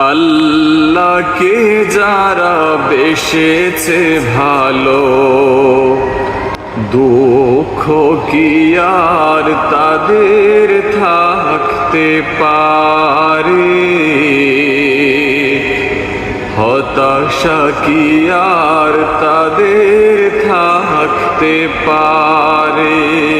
আল্লাহকে যারা বেসেছে ভালো, দুঃখ কি আর তাদের থাকতে পারে? হতাশা কি আর তাদের থাকতে পারে?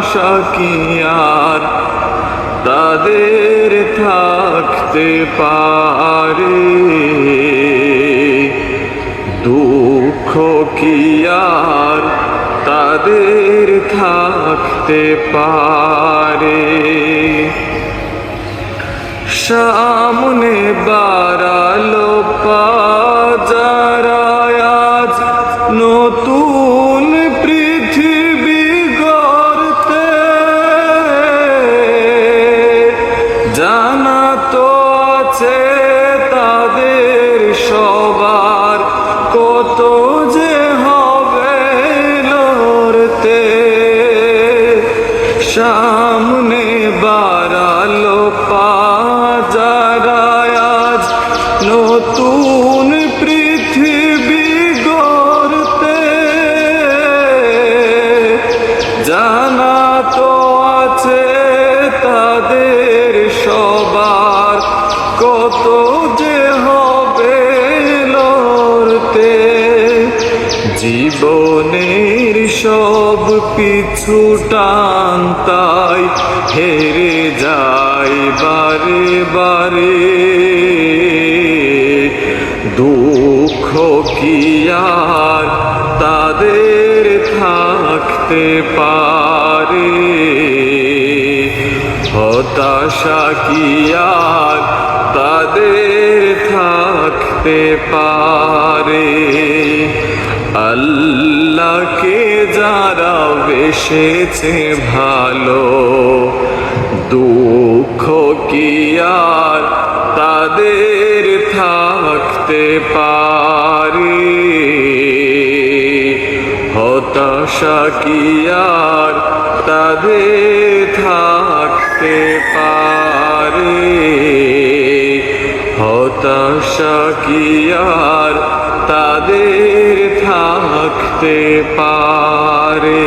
হতাশা কি আর তাদের থাকতে পারে। দুঃখ কি আর, তাদের থাকতে পারে। সামনে বাড়ালো পাজারা সামনে বাড়ালো পাজারা আজ নতুন পৃথিবী গড়তে। জানা তো আছে তাদের সবার কত পিছু টান তাই হেরে যায় বারে বারে। দুঃখ কি আর তাদের থাকতে পারে? হতাশা কি আর তাদের থাকতে পারে? আল্লাহকে যারা বেসেছে ভালো, দুঃখ কি আর তাদের থাকতে পারে? হতাশা কি আর তাদের থাকতে পারে? হতাশা কি আর তাদের থাকতে পারে।